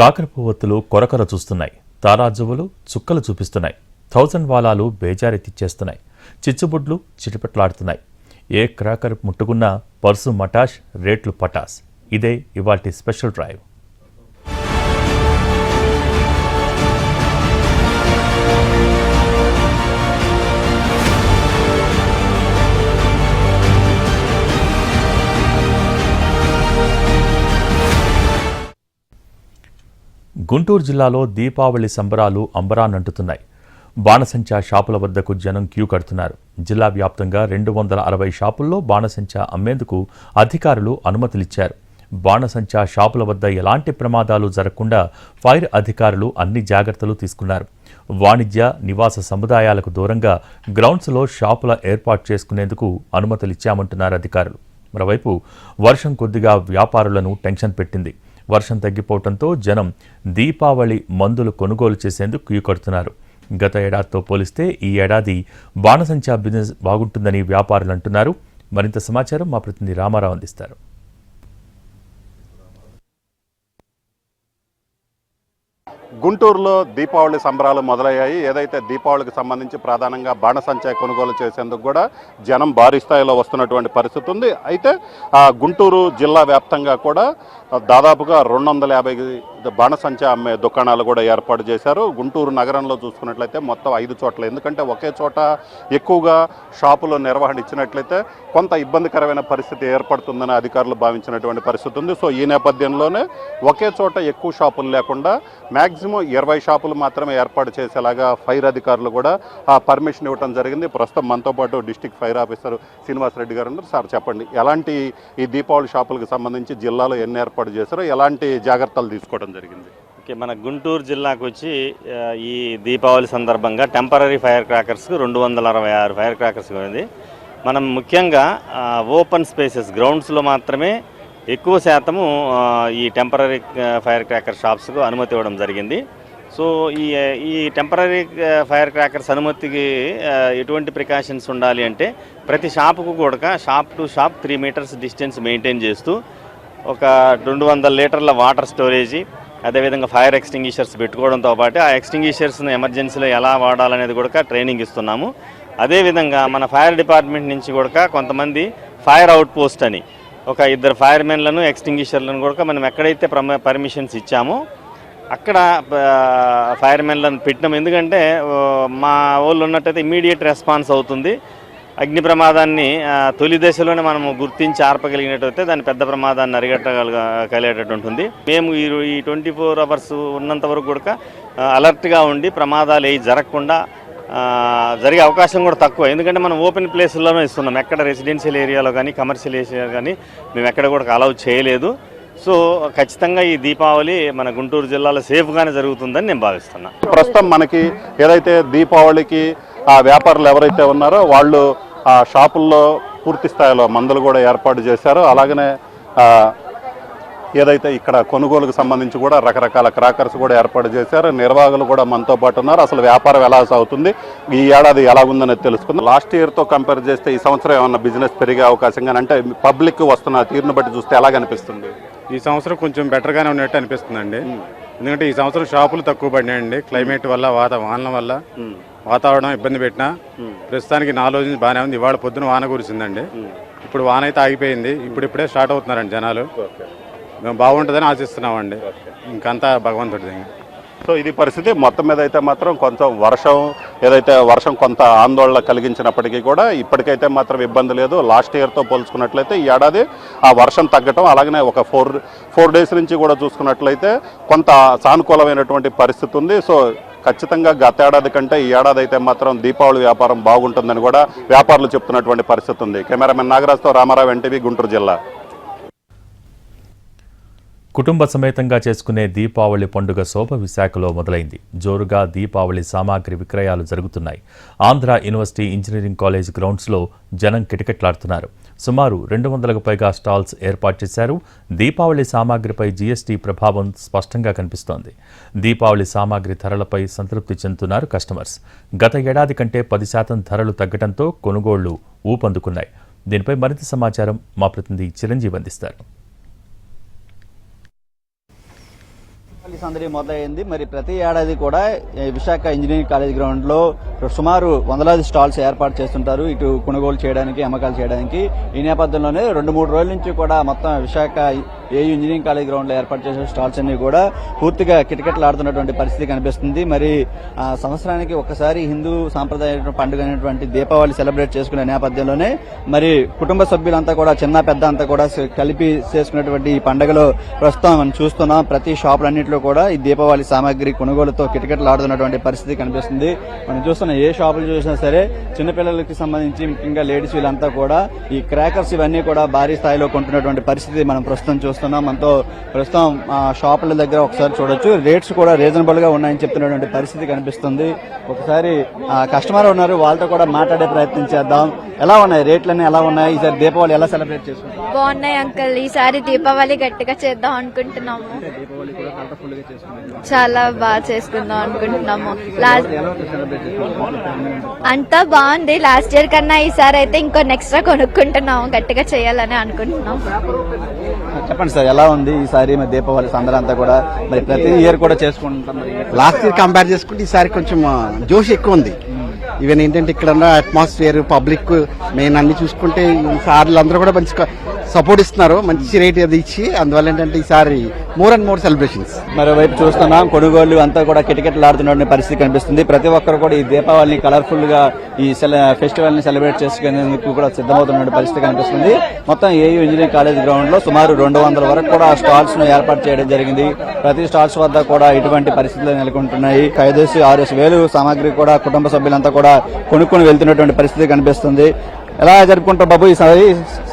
కాకరపువ్వొత్తులు కొరకొర చూస్తున్నాయి. తారాజువులు చుక్కలు చూపిస్తున్నాయి. థౌజండ్ వాలాలు బేజారెత్తిచ్చేస్తున్నాయి చిచ్చుబుడ్లు చిటిపెట్లాడుతున్నాయి. ఏ క్రాకర్ ముట్టుకున్నా పర్సు మటాష్ రేట్లు పటాస్. ఇదే ఇవాల్టి స్పెషల్ డ్రైవ్. గుంటూరు జిల్లాలో దీపావళి సంబరాలు అంబరానంటుతున్నాయి బాణసంచా షాపుల వద్దకు జనం క్యూ కడుతున్నారు. జిల్లా వ్యాప్తంగా రెండు వందల అరవై షాపుల్లో బాణసంచా అమ్మేందుకు అధికారులు అనుమతులిచ్చారు. బాణసంచా షాపుల వద్ద ఎలాంటి ప్రమాదాలు జరగకుండా ఫైర్ అధికారులు అన్ని జాగ్రత్తలు తీసుకున్నారు. వాణిజ్య నివాస సముదాయాలకు దూరంగా గ్రౌండ్స్లో షాపుల ఏర్పాటు చేసుకునేందుకు అనుమతులిచ్చామంటున్నారు అధికారులు. మరోవైపు వర్షం కొద్దిగా వ్యాపారులను టెన్షన్ పెట్టింది. వర్షం తగ్గిపోవడంతో జనం దీపావళి మందులు కొనుగోలు చేసేందుకు క్యూ కడుతున్నారు. గత ఏడాదితో పోలిస్తే ఈ ఏడాది బాణసంచా బిజినెస్ బాగుంటుందని వ్యాపారులు అంటున్నారు. మరింత సమాచారం మా ప్రతినిధి రామారావు అందిస్తారు. గుంటూరులో దీపావళి సంబరాలు మొదలయ్యాయి. ఏదైతే దీపావళికి సంబంధించి ప్రధానంగా బాణసంచా కొనుగోలు చేసేందుకు కూడా జనం భారీ స్థాయిలో వస్తున్నటువంటి పరిస్థితి ఉంది. అయితే ఆ గుంటూరు జిల్లా వ్యాప్తంగా కూడా దాదాపుగా రెండు వందల యాభై బాణసంచా అమ్మే దుకాణాలు కూడా ఏర్పాటు చేశారు. గుంటూరు నగరంలో చూసుకున్నట్లయితే మొత్తం ఐదు చోట్ల ఎందుకంటే ఒకే చోట ఎక్కువగా షాపుల నిర్వహణ ఇచ్చినట్లయితే కొంత ఇబ్బందికరమైన పరిస్థితి ఏర్పడుతుందని అధికారులు భావించినటువంటి పరిస్థితి ఉంది. సో ఈ నేపథ్యంలోనే ఒకే చోట ఎక్కువ షాపులు లేకుండా మ్యాక్సిమం ఇరవై షాపులు మాత్రమే ఏర్పాటు చేసేలాగా ఫైర్ అధికారులు కూడా ఆ పర్మిషన్ ఇవ్వడం జరిగింది. ప్రస్తుతం మనతో పాటు డిస్టిక్ ఫైర్ ఆఫీసర్ శ్రీనివాసరెడ్డి గారు ఉన్నారు. సార్ చెప్పండి. ఎలాంటి ఈ దీపావళి షాపులకు సంబంధించి జిల్లాలో ఎన్ని ఏర్పాటు చేశారో ఎలాంటి జాగ్రత్తలు తీసుకోవడం జరిగింది. ఓకే మన గుంటూరు జిల్లాకు వచ్చి ఈ దీపావళి సందర్భంగా టెంపరీ ఫైర్ క్రాకర్స్కి రెండు వందల అరవై ఆరు ఫైర్ క్రాకర్స్ ఉంది మనం ముఖ్యంగా ఓపెన్ స్పేసెస్ గ్రౌండ్స్లో మాత్రమే ఎక్కువ శాతము ఈ టెంపరీ ఫైర్ క్రాకర్ షాప్స్కు అనుమతి ఇవ్వడం జరిగింది. సో ఈ ఈ టెంపరీ ఫైర్ క్రాకర్స్ అనుమతికి ఎటువంటి ప్రికాషన్స్ ఉండాలి అంటే ప్రతి షాపుకు కూడా shop to shop three metres distance maintain చేస్తూ ఒక రెండు వందల లీటర్ల వాటర్ స్టోరేజీ అదేవిధంగా ఫైర్ ఎక్స్టింగ్విషర్స్ పెట్టుకోవడంతో పాటు ఆ ఎక్స్టింగ్విషర్స్ను ఎమర్జెన్సీలో ఎలా వాడాలనేది కూడా ట్రైనింగ్ ఇస్తున్నాము. అదేవిధంగా మన ఫైర్ డిపార్ట్మెంట్ నుంచి కూడా కొంతమంది ఫైర్ అవుట్ పోస్ట్ అని ఒక ఇద్దరు ఫైర్ మెన్లను ఎక్స్టింగ్విషర్లను కూడా మనం ఎక్కడైతే పర్మిషన్స్ ఇచ్చామో అక్కడ ఫైర్ మెన్లను పెట్టినాం. ఎందుకంటే మా వాళ్ళు ఉన్నట్టయితే ఇమీడియట్ రెస్పాన్స్ అవుతుంది. అగ్ని ప్రమాదాన్ని తొలి దశలోనే మనం గుర్తించి ఆర్పగలిగినట్టయితే దాని పెద్ద ప్రమాదాన్ని అరిగట్టగలగ కలిగేటట్టు ఉంటుంది మేము ఈ ఈ ట్వంటీ ఫోర్ అవర్స్ ఉన్నంత వరకు కూడా అలర్ట్గా ఉండి ప్రమాదాలు ఏవి జరగకుండా జరిగే అవకాశం కూడా తక్కువ. ఎందుకంటే మనం ఓపెన్ ప్లేసుల్లోనే ఇస్తున్నాం. ఎక్కడ రెసిడెన్షియల్ ఏరియాలో కానీ కమర్షియల్ ఏరియా కానీ మేము ఎక్కడ కూడా అలౌ చేయలేదు. సో ఖచ్చితంగా ఈ దీపావళి మన గుంటూరు జిల్లాలో సేఫ్గానే జరుగుతుందని నేను భావిస్తున్నాను ప్రస్తుతం మనకి ఏదైతే దీపావళికి ఆ వ్యాపారులు ఎవరైతే ఉన్నారో వాళ్ళు ఆ షాపుల్లో పూర్తి స్థాయిలో మందులు కూడా ఏర్పాటు చేశారు. అలాగనే ఏదైతే ఇక్కడ కొనుగోలుకు సంబంధించి కూడా రకరకాల క్రాకర్స్ కూడా ఏర్పాటు చేశారు. నిర్వాహకులు కూడా మనతో పాటు ఉన్నారు. అసలు వ్యాపారం ఎలా సాగుతుంది? ఈ ఏడాది ఎలా ఉందనేది తెలుసుకుందాం. లాస్ట్ ఇయర్తో కంపేర్ చేస్తే ఈ సంవత్సరం ఏమన్నా బిజినెస్ పెరిగే అవకాశం కానీ అంటే పబ్లిక్ వస్తున్న తీరును బట్టి చూస్తే ఎలా కనిపిస్తుంది ఈ సంవత్సరం కొంచెం బెటర్గానే ఉన్నట్టు అనిపిస్తుందండి. ఎందుకంటే ఈ సంవత్సరం షాపులు తక్కువ పడినాయండి. క్లైమేట్ వల్ల వాత వానల వల్ల వాతావరణం ఇబ్బంది పెట్టినా ప్రస్తుతానికి నాలుగు రోజుల నుంచి బాగానే ఉంది. ఇవాళ పొద్దున వాన కురిసిందండి. ఇప్పుడు వాన అయితే ఆగిపోయింది. ఇప్పుడు ఇప్పుడే స్టార్ట్ అవుతున్నారండి జనాలు. మేము బాగుంటుందని ఆశిస్తున్నామండి. ఇంకంతా భగవంతుడి సో ఇది పరిస్థితి మొత్తం మీద అయితే మాత్రం కొంచెం వర్షం ఏదైతే వర్షం కొంత ఆందోళన కలిగించినప్పటికీ కూడా ఇప్పటికైతే మాత్రం ఇబ్బంది లేదు. లాస్ట్ ఇయర్తో పోల్చుకున్నట్లయితే ఈ ఏడాది ఆ వర్షం తగ్గటం అలాగనే ఒక ఫోర్ ఫోర్ డేస్ నుంచి కూడా చూసుకున్నట్లయితే కొంత సానుకూలమైనటువంటి పరిస్థితి ఉంది. సో ఖచ్చితంగా గతేడాది కంటే ఈ ఏడాది అయితే మాత్రం దీపావళి వ్యాపారం బాగుంటుందని కూడా వ్యాపారులు చెప్తున్నటువంటి పరిస్థితి ఉంది. కెమెరామెన్ నాగరాజ్తో రామారావు ఎన్టీవీ గుంటూరు జిల్లా. కుటుంబ సమేతంగా చేసుకునే దీపావళి పండుగ శోభ విశాఖలో మొదలైంది. జోరుగా దీపావళి సామాగ్రి విక్రయాలు జరుగుతున్నాయి. ఆంధ్ర యూనివర్సిటీ ఇంజనీరింగ్ కాలేజ్ గ్రౌండ్స్లో జనం కిటకిట్లాడుతున్నారు. సుమారు రెండు వందలకు పైగా స్టాల్స్ ఏర్పాటు చేశారు. దీపావళి సామాగ్రిపై జీఎస్టీ ప్రభావం స్పష్టంగా కనిపిస్తోంది. దీపావళి సామాగ్రి ధరలపై సంతృప్తి చెందుతున్నారు కస్టమర్స్. గత ఏడాది కంటే పది శాతం ధరలు తగ్గడంతో కొనుగోళ్ళు ఊపందుకున్నాయి. దీనిపై మరింత సమాచారం మా ప్రతినిధి చిరంజీవి అందిస్తారు. సందడి మొదలైంది. మరి ప్రతి ఏడాది కూడా విశాఖ ఇంజనీరింగ్ కాలేజ్ గ్రౌండ్లో సుమారు వందలాది స్టాల్స్ ఏర్పాటు చేస్తుంటారు. ఇటు కొనుగోలు చేయడానికి అమ్మకాలు చేయడానికి. ఈ నేపథ్యంలోనే రెండు మూడు రోజుల నుంచి కూడా మొత్తం విశాఖ ఏ ఇంజనీరింగ్ కాలేజ్ గ్రౌండ్లో ఏర్పాటు చేసిన స్టాల్స్ అన్ని కూడా పూర్తిగా కిటకిటలాడుతున్నటువంటి పరిస్థితి కనిపిస్తుంది. మరి ఆ సంవత్సరానికి ఒకసారి హిందూ సాంప్రదాయ పండుగ అయినటువంటి దీపావళి సెలబ్రేట్ చేసుకునే నేపథ్యంలోనే మరి కుటుంబ సభ్యులంతా కూడా చిన్న పెద్ద అంతా కూడా కలిపి చేసుకున్నటువంటి ఈ పండుగలో ప్రస్తుతం మనం చూస్తున్నాం. ప్రతి షాపులన్నింటిలో కూడా ఈ దీపావళి సామాగ్రి కొనుగోలుతో కిటకిటలాడుతున్నటువంటి పరిస్థితి కనిపిస్తుంది. మనం చూస్తున్న ఏ షాపులు చూసినా సరే చిన్నపిల్లలకి సంబంధించి ముఖ్యంగా లేడీస్ వీళ్ళంతా కూడా ఈ క్రాకర్స్ ఇవన్నీ కూడా భారీ స్థాయిలో కొంటున్నటువంటి పరిస్థితి మనం ప్రస్తుతం చూస్తున్నాం. మనతో ప్రస్తుతం ఆ, షాపుల దగ్గర ఒకసారి చూడొచ్చు. రేట్స్ కూడా రీజనబుల్గా ఉన్నాయని చెప్తున్నటువంటి పరిస్థితి కనిపిస్తుంది. ఒకసారి ఆ, కస్టమర్ ఉన్నారు. వాళ్ళతో కూడా మాట్లాడే ప్రయత్నం చేద్దాం. ఎలా ఉన్నాయి? రేట్లన్నీ ఎలా ఉన్నాయి? ఈసారి దీపావళి ఎలా సెలబ్రేట్ చేసుకుంటాం బాగున్నాయి అంకల్. ఈసారి దీపావళి గట్టిగా చేద్దాం అనుకుంటున్నాము. చాలా బాగా చేసుకుందాం అనుకుంటున్నాము. లాస్ట్ అంతా బాగుంది. లాస్ట్ ఇయర్ కన్నా ఈసారి అయితే ఇంకో ఎక్స్ట్రా కొనుక్కుంటున్నాము. గట్టిగా చేయాలని అనుకుంటున్నాం చెప్పండి సార్ ఎలా ఉంది ఈసారి మరి దీపావళి సందరంతా కూడా? మరి ప్రతి ఇయర్ కూడా చేసుకుంటాం లాస్ట్ ఇయర్ కంపేర్ చేసుకుంటే ఈసారి కొంచెం జోష్ ఎక్కువ ఉంది. ఈవెన్ ఏంటంటే ఇక్కడ ఉన్న అట్మాస్ఫియర్ పబ్లిక్ మెయిన్ అన్ని చూసుకుంటే సార్లు అందరూ కూడా మంచి సపోర్ట్ ఇస్తున్నారు మంచి రేట్ అది ఇచ్చి అందువల్ల ఏంటంటే ఈసారి మోర్ అండ్ మోర్ సెలబ్రేషన్స్ మరోవైపు చూస్తున్నాం కొనుగోళ్ళు అంతా కూడా కిటకిటలాడుతున్న పరిస్థితి కనిపిస్తుంది. ప్రతి ఒక్కరు కూడా ఈ దీపావళిని కలర్ఫుల్గా ఈ ఫెస్టివల్ని సెలబ్రేట్ చేసుకునేందుకు కూడా సిద్ధమవుతున్న పరిస్థితి కనిపిస్తుంది. మొత్తం ఏయూ ఇంజనీరింగ్ కాలేజ్ గ్రౌండ్లో సుమారు రెండు వందల వరకు కూడా స్టాల్స్ను ఏర్పాటు చేయడం జరిగింది. ప్రతి స్టాల్స్ వద్ద కూడా ఇటువంటి పరిస్థితులు నెలకొంటున్నాయి. ఐదేసి ఆరేసి వేలు సామాగ్రి కూడా కుటుంబ సభ్యులంతా కూడా కొనుక్కొని వెళ్తున్నటువంటి పరిస్థితి కనిపిస్తుంది. ఎలా జరుపుకుంటారు బాబు ఈసారి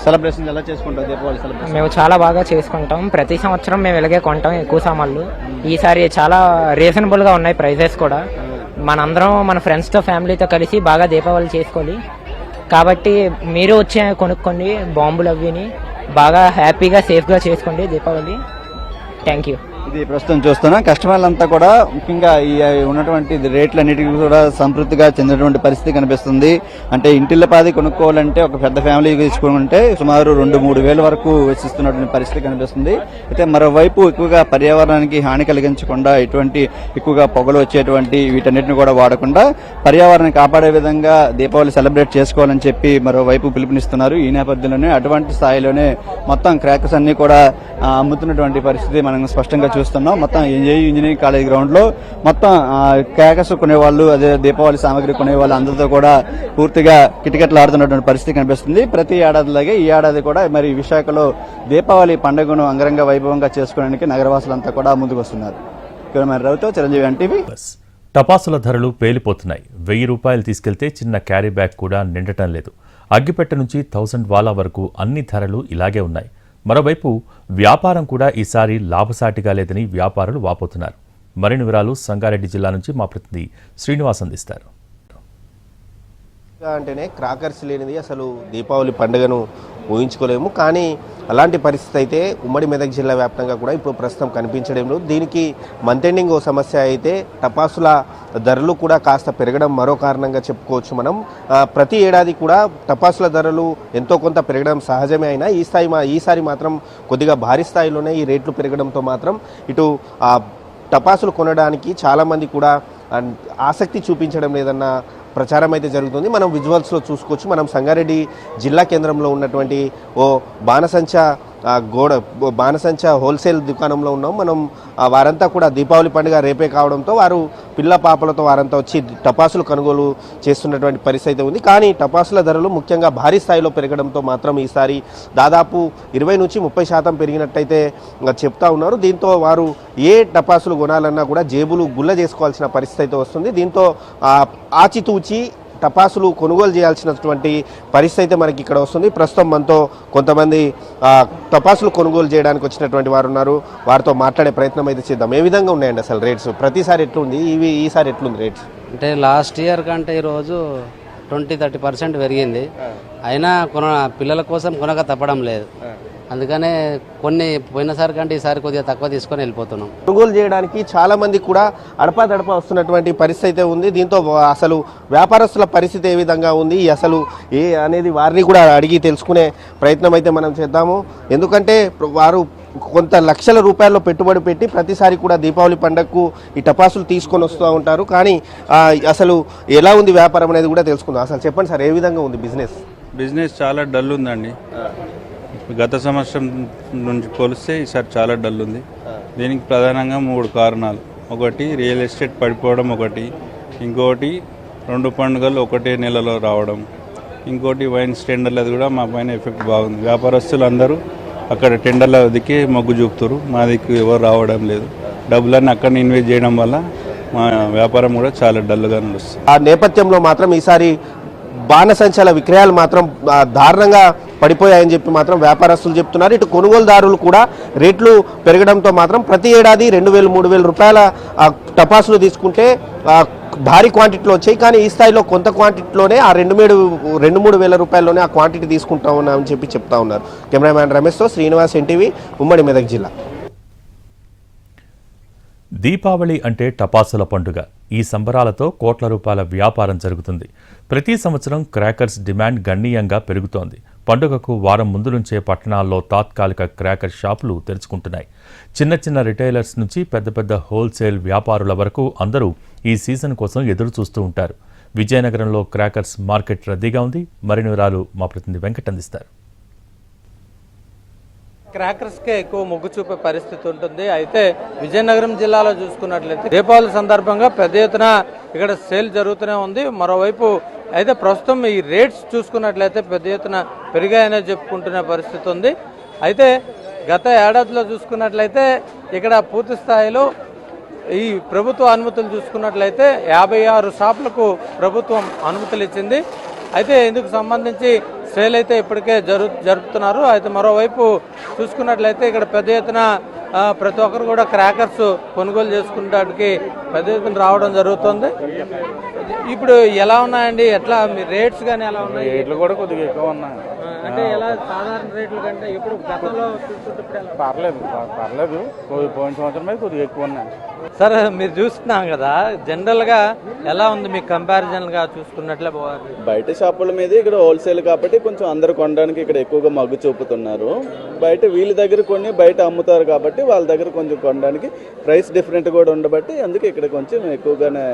సెలబ్రేషన్ ఎలా చేసుకుంటారు దీపావళి సెలబ్రేషన్ మేము చాలా బాగా చేసుకుంటాం. ప్రతి సంవత్సరం మేము ఇలాగే కొంటాం ఎక్కువ సామాన్లు. ఈసారి చాలా రీజనబుల్గా ఉన్నాయి ప్రైజెస్ కూడా. మనందరం మన ఫ్రెండ్స్తో ఫ్యామిలీతో కలిసి బాగా దీపావళి చేసుకోవాలి కాబట్టి మీరు వచ్చి కొనుక్కోండి బాంబులు అవిని బాగా హ్యాపీగా సేఫ్గా చేసుకోండి దీపావళి. థ్యాంక్ యూ ఇది ప్రస్తుతం చూస్తున్నాం. కస్టమర్లంతా కూడా ముఖ్యంగా ఈ ఉన్నటువంటి రేట్లన్నిటికీ కూడా సంతృప్తిగా చెందినటువంటి పరిస్థితి కనిపిస్తుంది. అంటే ఇంటిల్లపాది కొనుక్కోవాలంటే ఒక పెద్ద ఫ్యామిలీ తీసుకుంటే సుమారు రెండు మూడు వేల వరకు వెచ్చిస్తున్నటువంటి పరిస్థితి కనిపిస్తుంది. అయితే మరోవైపు ఎక్కువగా పర్యావరణానికి హాని కలిగించకుండా ఎటువంటి ఎక్కువగా పొగలు వచ్చేటువంటి వీటన్నిటిని కూడా వాడకుండా పర్యావరణాన్ని కాపాడే విధంగా దీపావళి సెలబ్రేట్ చేసుకోవాలని చెప్పి మరోవైపు పిలుపునిస్తున్నారు. ఈ నేపథ్యంలోనే అటువంటి స్థాయిలోనే మొత్తం క్రాకర్స్ అన్ని కూడా అమ్ముతున్నటువంటి పరిస్థితి మనం స్పష్టంగా చూస్తున్నాం. మొత్తం ఏయూ ఇంజనీరింగ్ కాలేజ్ గ్రౌండ్లో మొత్తం క్యాకస్ కొనేవాళ్ళు అదే దీపావళి సామాగ్రి కొనేవాళ్ళు అందరితో కూడా పూర్తిగా కిటకిటలాడుతున్నటువంటి పరిస్థితి కనిపిస్తుంది. ప్రతి ఏడాదిలాగే ఈ ఏడాది కూడా మరి విశాఖలో దీపావళి పండుగను అంగరంగ వైభవంగా చేసుకోవడానికి నగరవాసులంతా కూడా ముందుకు వస్తున్నారు రవితో చిరంజీవి ఎన్టీవీ. టపాసుల ధరలు పేలిపోతున్నాయి. వెయ్యి రూపాయలు తీసుకెళ్తే చిన్న క్యారీ బ్యాగ్ కూడా నిండటం లేదు. అగ్గిపెట్టె నుంచి థౌసండ్ వాలా వరకు అన్ని ధరలు ఇలాగే ఉన్నాయి. మరోవైపు వ్యాపారం కూడా ఈసారి లాభసాటిగా లేదని వ్యాపారులు వాపోతున్నారు. మరిన్ని వివరాలు సంగారెడ్డి జిల్లా నుంచి మా ప్రతినిధి శ్రీనివాస్ అందిస్తారు. అంటేనే క్రాకర్స్ లేనిది అసలు దీపావళి పండుగను ఊహించుకోలేము. కానీ అలాంటి పరిస్థితి అయితే ఉమ్మడి మెదక్ జిల్లా వ్యాప్తంగా కూడా ఇప్పుడు ప్రస్తుతం కనిపించడం లేదు. దీనికి మంత్ ఎండింగ్ ఓ సమస్య అయితే టపాసుల ధరలు కూడా కాస్త పెరగడం మరో కారణంగా చెప్పుకోవచ్చు మనం. ప్రతి ఏడాది కూడా టపాసుల ధరలు ఎంతో కొంత పెరగడం సహజమే అయినా ఈ స్థాయి మా ఈసారి మాత్రం కొద్దిగా భారీ స్థాయిలోనే ఈ రేట్లు పెరగడంతో మాత్రం ఇటు టపాసులు కొనడానికి చాలామంది కూడా ఆసక్తి చూపించడం లేదన్న ప్రచారం అయితే జరుగుతుంది. మనం విజువల్స్లో చూసుకోవచ్చు. మనం సంగారెడ్డి జిల్లా కేంద్రంలో ఉన్నటువంటి ఓ బాణసంచ గోడ బాణసంచ హోల్సేల్ దుకాణంలో ఉన్నాం. మనం వారంతా కూడా దీపావళి పండుగ రేపే కావడంతో వారు పిల్ల పాపలతో వారంతా వచ్చి టపాసులు కొనుగోలు చేస్తున్నటువంటి పరిస్థితి అయితే ఉంది. కానీ టపాసుల ధరలు ముఖ్యంగా భారీ స్థాయిలో పెరగడంతో మాత్రం ఈసారి దాదాపు ఇరవై నుంచి ముప్పై శాతం పెరిగినట్టయితే చెప్తా ఉన్నారు. దీంతో వారు ఏ టపాసులు కొనాలన్నా కూడా జేబులు గుల్ల చేసుకోవాల్సిన పరిస్థితి అయితే వస్తుంది. దీంతో ఆచితూచి టపాసులు కొనుగోలు చేయాల్సినటువంటి పరిస్థితి అయితే మనకి ఇక్కడ వస్తుంది. ప్రస్తుతం మనతో కొంతమంది టపాసులు కొనుగోలు చేయడానికి వచ్చినటువంటి వారు ఉన్నారు. వారితో మాట్లాడే ప్రయత్నం అయితే చేద్దాం. ఏ విధంగా ఉన్నాయండి అసలు రేట్స్? ప్రతిసారి ఎట్లుంది? ఇవి ఈసారి ఎట్లుంది రేట్స్? అంటే లాస్ట్ ఇయర్ కంటే ఈరోజు ట్వంటీ థర్టీ పర్సెంట్ పెరిగింది. అయినా కొన పిల్లల కోసం కొనక తప్పడం లేదు. అందుకనే కొన్ని పోయినసారి కంటే ఈసారి కొద్దిగా తక్కువ తీసుకొని వెళ్ళిపోతున్నాం. కొనుగోలు చేయడానికి చాలా మంది కూడా అడపాదడపా వస్తున్నటువంటి పరిస్థితి అయితే ఉంది. దీంతో అసలు వ్యాపారస్తుల పరిస్థితి ఏ విధంగా ఉంది? అసలు ఏ అనేది వారిని కూడా అడిగి తెలుసుకునే ప్రయత్నం అయితే మనం చేద్దాము. ఎందుకంటే వారు కొంత లక్షల రూపాయల్లో పెట్టుబడి పెట్టి ప్రతిసారి కూడా దీపావళి పండగకు ఈ టపాసులు తీసుకొని వస్తూ ఉంటారు. కానీ అసలు ఎలా ఉంది వ్యాపారం అనేది కూడా తెలుసుకుందాం. అసలు చెప్పండి సార్ ఏ విధంగా ఉంది బిజినెస్? బిజినెస్ చాలా డల్ ఉందండి. గత సంవత్సరం నుంచి పోలిస్తే ఈసారి చాలా డల్ ఉంది. దీనికి ప్రధానంగా మూడు కారణాలు. ఒకటి రియల్ ఎస్టేట్ పడిపోవడం ఒకటి. ఇంకోటి రెండు పండుగలు ఒకటే నెలలో రావడం. ఇంకోటి వైన్స్ టెండర్లది కూడా మా పైన ఎఫెక్ట్ బాగుంది. వ్యాపారస్తులు అందరూ అక్కడ టెండర్ల దిక్కి మొగ్గు చూపుతారు. మా దిక్కు ఎవరు రావడం లేదు. డబ్బులన్నీ అక్కడ ఇన్వెస్ట్ చేయడం వల్ల మా వ్యాపారం కూడా చాలా డల్గా నడుస్తుంది. ఆ నేపథ్యంలో మాత్రం ఈసారి బాణసంచాల విక్రయాలు మాత్రం దారుణంగా పడిపోయాయని చెప్పి మాత్రం వ్యాపారస్తులు చెప్తున్నారు. ఇటు కొనుగోలుదారులు కూడా రేట్లు పెరగడంతో మాత్రం ప్రతి ఏడాది రెండు వేలు మూడు వేల రూపాయల టపాసులు తీసుకుంటే భారీ క్వాంటిటీలో వచ్చాయి. కానీ ఈ స్థాయిలో కొంత క్వాంటిటీలోనే ఆ రెండు మూడు రెండు మూడు వేల రూపాయల్లోనే ఆ క్వాంటిటీ తీసుకుంటా ఉన్నామని చెప్పి చెప్తా ఉన్నారు. కెమెరామ్యాన్ రమేష్తో శ్రీనివాస్ ఎన్టీవీ ఉమ్మడి మెదక్ జిల్లా. దీపావళి అంటే టపాసుల పండుగ. ఈ సంబరాలతో కోట్ల రూపాయల వ్యాపారం జరుగుతుంది. ప్రతి సంవత్సరం క్రాకర్స్ డిమాండ్ గణనీయంగా పెరుగుతోంది. పండుగకు వారం ముందు నుంచే పట్టణాల్లో తాత్కాలిక క్రాకర్ షాపులు తెరుచుకుంటున్నాయి. చిన్న చిన్న రిటైలర్స్ నుంచి పెద్ద పెద్ద హోల్సేల్ వ్యాపారుల వరకు అందరూ ఈ సీజన్ కోసం ఎదురు చూస్తూ ఉంటారు. విజయనగరంలో క్రాకర్స్ మార్కెట్ రద్దీగా ఉంది. మరిన్ని వివరాలు మా ప్రతినిధి వెంకట్ అందిస్తారు క్రాకర్స్కే ఎక్కువ మొగ్గు చూపే పరిస్థితి ఉంటుంది. అయితే విజయనగరం జిల్లాలో చూసుకున్నట్లయితే దీపావళి సందర్భంగా పెద్ద ఎత్తున ఇక్కడ సేల్ జరుగుతూనే ఉంది. మరోవైపు అయితే ప్రస్తుతం ఈ రేట్స్ చూసుకున్నట్లయితే పెద్ద ఎత్తున పెరిగాయనే చెప్పుకుంటున్న పరిస్థితి ఉంది. అయితే గత ఏడాదిలో చూసుకున్నట్లయితే ఇక్కడ పూర్తి స్థాయిలో ఈ ప్రభుత్వ అనుమతులు చూసుకున్నట్లయితే యాభై ఆరు షాపులకు ప్రభుత్వం అనుమతులు ఇచ్చింది. అయితే ఇందుకు సంబంధించి సేల్ అయితే ఇప్పటికే జరు జరుపుతున్నారు. అయితే మరోవైపు చూసుకున్నట్లయితే ఇక్కడ పెద్ద ఎత్తున ప్రతి ఒక్కరు కూడా క్రాకర్స్ కొనుగోలు చేసుకునేటానికి పెద్ద ఎత్తున రావడం జరుగుతుంది. ఇప్పుడు ఎలా ఉన్నాయండి? ఎట్లా మీ రేట్స్ కానీ ఎలా ఉన్నాయి? రేట్లు కూడా కొద్దిగా ఎక్కువ ఉన్నాయి. అంటే ఎలా సాధారణ రేట్ల కంటే ఇప్పుడు గతంలో? పర్లేదు పర్లేదు. పోయిన సంవత్సరం మీద కొద్దిగా ఎక్కువ ఉన్నాయి. సార్ మీరు చూస్తున్నాం కదా జనరల్గా ఎలా ఉంది మీ కంపారిజన్గా చూసుకున్నట్లే బాగుంది. బయట షాపుల మీద ఇక్కడ హోల్సేల్ కాబట్టి కొంచెం అందరు కొనడానికి ఇక్కడ ఎక్కువగా మగ్గు చూపుతున్నారు. బయట వీళ్ళ దగ్గర కొన్ని బయట అమ్ముతారు కాబట్టి వాళ్ళ దగ్గర కొంచెం కొనడానికి ప్రైస్ డిఫరెంట్ కూడా ఉండబట్టి అందుకే ఇక్కడ కొంచెం ఎక్కువగానే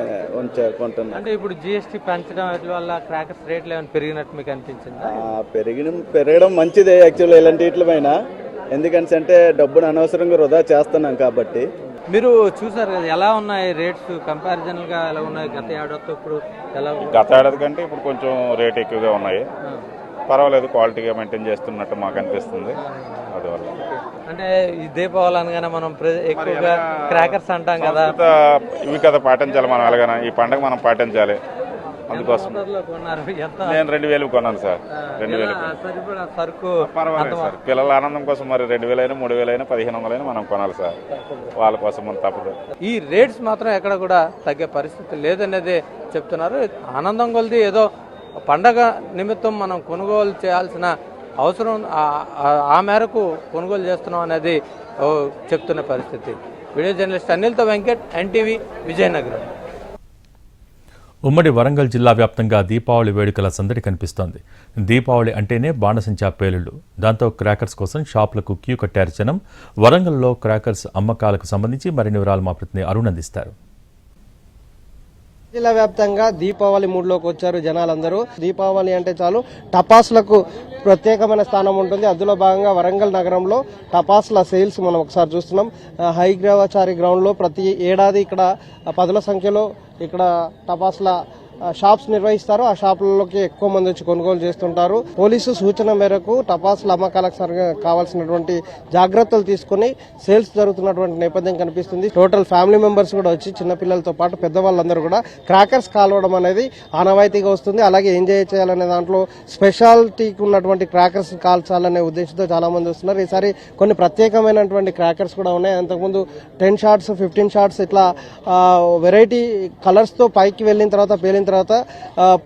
ఉంచారు కొంటున్నారు అంటే ఇప్పుడు జిఎస్టీ పెంచడం వల్ల క్రాకర్స్ రేట్లు ఏమైనా పెరిగినట్టు మీకు అనిపించిందా? ఆ, పెరిగిన పెరగడం మంచిదే యాక్చువల్గా ఇలాంటి వీటిపైన ఎందుకంటే అంటే డబ్బును అనవసరంగా వృధా చేస్తున్నాం కాబట్టి. మీరు చూసారు కదా ఎలా ఉన్నాయి రేట్స్? కంపారిజన్గా ఎలా ఉన్నాయి? గత ఏడాదితో ఇప్పుడు ఎలా గత ఏడాది కంటే ఇప్పుడు కొంచెం రేట్ ఎక్కువగా ఉన్నాయి. పర్వాలేదు క్వాలిటీగా మెయింటైన్ చేస్తున్నట్టు మాకు అనిపిస్తుంది. అందువల్ల. అంటే ఈ దీపావళి అనగానే మనం ఎక్కువగా క్రాకర్స్ అంటాం కదా. ఇవి కదా పాటించాలి మనం ఎలాగైనా. ఈ పండగ మనం పాటించాలి. అందుకోసం. నేను రెండు వేలు కొన్నాను సార్. రెండు వేలు సరుకు పర్వాలేదు సార్. పిల్లల ఆనందం కోసం మరి రెండు వేలైనా మూడు వేలైనా పదిహేను వందలైనా మనం కొనాలి సార్. వాళ్ళ కోసం మనం తప్పదు. ఈ రేట్స్ మాత్రం ఎక్కడ కూడా తగ్గే పరిస్థితి లేదనేది చెప్తున్నారు. ఆనందం కొలిది ఏదో పండగ నిమిత్తం మనం కొనుగోలు చేయాల్సిన అవసరం ఆ- మేరకు కొనుగోలు చేస్తున్నాం అనేది చెప్తున్న పరిస్థితి. వీడియో జర్నలిస్ట్ అనిల్తో వెంకట్ ఎన్టీవీ విజయనగరం. ఉమ్మడి వరంగల్ జిల్లా వ్యాప్తంగా దీపావళి వేడుకల సందడి కనిపిస్తోంది. దీపావళి అంటేనే బాణసంచా పేలుళ్ళు దాంతో క్రాకర్స్ కోసం షాపులకు క్యూ కట్టారు జనం వరంగల్లో క్రాకర్స్ అమ్మకాలకు సంబంధించి మరిన్ని వివరాలు మా ప్రతినిధి అరుణ్ అందిస్తారు. జిల్లా వ్యాప్తంగా దీపావళి మూడ్లోకి వచ్చారు జనాలందరూ. దీపావళి అంటే చాలు టపాసులకు ప్రత్యేకమైన స్థానం ఉంటుంది. అందులో భాగంగా వరంగల్ నగరంలో టపాసుల సేల్స్ మనం ఒకసారి చూస్తున్నాం. హైగ్రావాచారి గ్రౌండ్లో ప్రతి ఏడాది ఇక్కడ పదుల సంఖ్యలో ఇక్కడ టపాసుల షాప్స్ నిర్వహిస్తారు. ఆ షాపులలోకి ఎక్కువ మంది వచ్చి కొనుగోలు చేస్తుంటారు. పోలీసు సూచన మేరకు టపాసుల అమ్మకాలకు కావాల్సినటువంటి జాగ్రత్తలు తీసుకుని సేల్స్ జరుగుతున్నటువంటి నేపథ్యం కనిపిస్తుంది. టోటల్ ఫ్యామిలీ మెంబర్స్ కూడా వచ్చి చిన్నపిల్లలతో పాటు పెద్దవాళ్ళందరూ కూడా క్రాకర్స్ కాలవడం అనేది ఆనవాయితీగా వస్తుంది. అలాగే ఎంజాయ్ చేయాలనే దాంట్లో స్పెషాలిటీకి ఉన్నటువంటి క్రాకర్స్ కాల్చాలనే ఉద్దేశంతో చాలా మంది వస్తున్నారు. ఈసారి కొన్ని ప్రత్యేకమైనటువంటి క్రాకర్స్ కూడా ఉన్నాయి. అంతకుముందు టెన్ షార్ట్స్ ఫిఫ్టీన్ షార్ట్స్ ఇట్లా వెరైటీ కలర్స్తో పైకి వెళ్ళిన తర్వాత పేలిన తర్వాత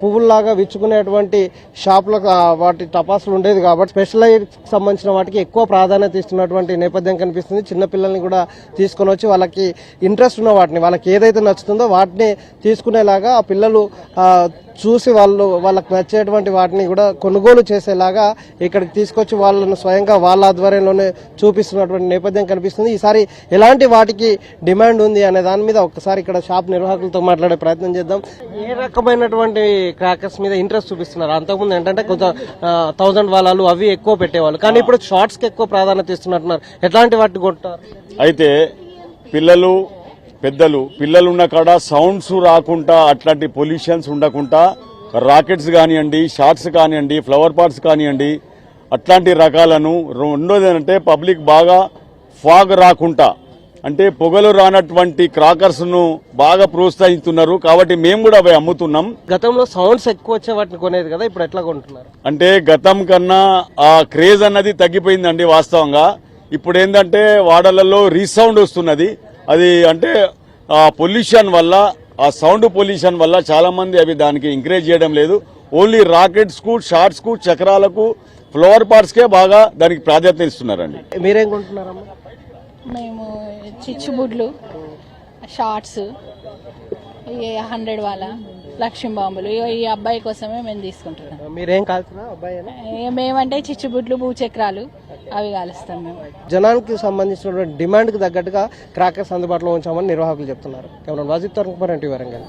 పువ్వుల్లాగా విచ్చుకునేటువంటి షాపులకు వాటి టపాసులు ఉండేది కాబట్టి స్పెషలైజ్ సంబంధించిన వాటికి ఎక్కువ ప్రాధాన్యత ఇస్తున్నటువంటి నేపథ్యం కనిపిస్తుంది. చిన్నపిల్లల్ని కూడా తీసుకొని వచ్చి వాళ్ళకి ఇంట్రెస్ట్ ఉన్న వాటిని వాళ్ళకి ఏదైతే నచ్చుతుందో వాటిని తీసుకునేలాగా ఆ పిల్లలు చూసి వాళ్ళు వాళ్ళకి నచ్చేటువంటి వాటిని కూడా కొనుగోలు చేసేలాగా ఇక్కడికి తీసుకొచ్చి వాళ్ళను స్వయంగా వాళ్ళ ఆధ్వర్యంలోనే చూపిస్తున్నటువంటి నేపథ్యం కనిపిస్తుంది. ఈసారి ఎలాంటి వాటికి డిమాండ్ ఉంది అనే దాని మీద ఒకసారి ఇక్కడ షాప్ నిర్వాహకులతో మాట్లాడే ప్రయత్నం చేద్దాం. ఏ రకమైనటువంటి క్రాకర్స్ మీద ఇంట్రెస్ట్ చూపిస్తున్నారు? అంతకుముందు ఏంటంటే కొంచెం థౌజండ్ వాలాలు అవి ఎక్కువ పెట్టేవాళ్ళు. కానీ ఇప్పుడు షార్ట్స్కి ఎక్కువ ప్రాధాన్యత ఇస్తున్నట్టున్నారు. ఎట్లాంటి వాటి కొంటారు అయితే పిల్లలు పెద్దలు పిల్లలు ఉన్న కాడ సౌండ్స్ రాకుండా అట్లాంటి పొల్యూషన్స్ ఉండకుండా రాకెట్స్ కానివ్వండి షార్ట్స్ కానివ్వండి ఫ్లవర్ పాట్స్ కానివ్వండి అట్లాంటి రకాలను రెండోది ఏంటంటే పబ్లిక్ బాగా ఫాగ్ రాకుండా అంటే పొగలు రానటువంటి క్రాకర్స్ను బాగా ప్రోత్సహిస్తున్నారు. కాబట్టి మేము కూడా అవి అమ్ముతున్నాం. గతంలో సౌండ్స్ ఎక్కువ వచ్చే వాటిని కొనేది కదా ఇప్పుడు ఎట్లా కొంటున్నారు? అంటే గతం కన్నా ఆ క్రేజ్ అన్నది తగ్గిపోయిందండి వాస్తవంగా. ఇప్పుడు ఏంటంటే వాడలలో రీసౌండ్ వస్తున్నది. అది అంటే ఆ పొల్యూషన్ వల్ల ఆ సౌండ్ పొల్యూషన్ వల్ల చాలా మంది అవి దానికి ఎంకరేజ్ చేయడం లేదు. ఓన్లీ రాకెట్స్కు షార్ట్స్కు చక్రాలకు ఫ్లవర్ పార్ట్స్ కే బాగా దానికి ప్రాధాన్యత ఇస్తున్నారండి. మీరేం కొంటున్నారమ్మా? మేము చిచ్చుబుడ్లు షార్ట్స్ హండ్రెడ్ వాళ్ళ. లక్ష్మీ బాంబులు. ఈ అబ్బాయి కోసమే మేము తీసుకుంటున్నాం. మీరేం అబ్బాయి ఇక మేమంటే చిచ్చుబుడ్లు భూచక్రాలు అవి కాలుస్తాం మేము. జనానికి సంబంధించినటువంటి డిమాండ్కి తగ్గట్టుగా క్రాకర్స్ అందుబాటులో ఉంచామని నిర్వాహకులు చెప్తున్నారు. కేవలం వాజిత్ తరంగ వరంగల్.